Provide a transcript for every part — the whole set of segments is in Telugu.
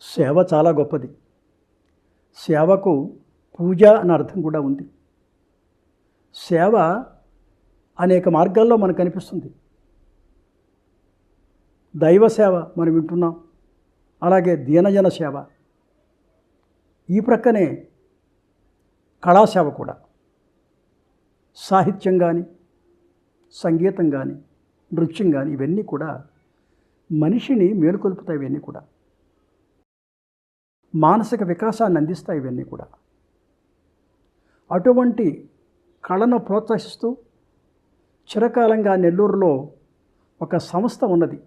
సేవ చాలా గొప్పది. సేవకు పూజ అని అర్థం కూడా ఉంది. సేవ అనేక మార్గాల్లో మనకు కనిపిస్తుంది దైవ సేవ మనం వింటున్నాం. అలాగే దీనజన సేవ. ఈ ప్రక్కనే కళాసేవ కూడా. సాహిత్యం కానీ సంగీతం కానీ నృత్యం కానీ ఇవన్నీ కూడా మనిషిని మేలుకొల్పుతాయి ఇవన్నీ కూడా. మానసిక వికాసాన్ని అందిస్తాయి ఇవన్నీ కూడా. అటువంటి కళను ప్రోత్సహిస్తూ చిరకాలంగా నెల్లూరులో ఒక సంస్థ ఉన్నది.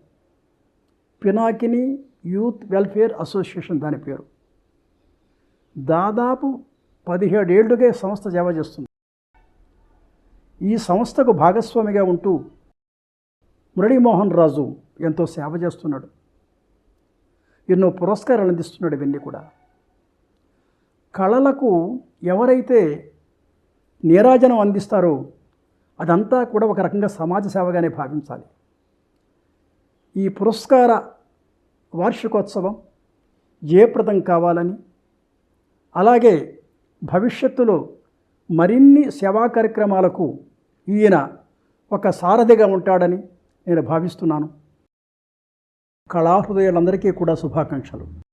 పినాకిని యూత్ వెల్ఫేర్ అసోసియేషన్ దాని పేరు. దాదాపు పదిహేడేళ్ళుగా సంస్థ సేవ చేస్తుంది. ఈ సంస్థకు భాగస్వామిగా ఉంటూ మురళీమోహన్ రాజు ఎంతో సేవ చేస్తున్నాడు. ఎన్నో పురస్కారాలు అందిస్తున్నాడు ఇవన్నీ కూడా. కళలకు ఎవరైతే నీరాజనం అందిస్తారో అదంతా కూడా ఒక రకంగా సమాజ సేవగానే భావించాలి. ఈ పురస్కార వార్షికోత్సవం జయప్రదం కావాలని అలాగే భవిష్యత్తులో మరిన్ని సేవా కార్యక్రమాలకు ఈయన ఒక సారథిగా ఉంటాడని నేను భావిస్తున్నాను. కళాహృదయులందరికీ కూడా శుభాకాంక్షలు.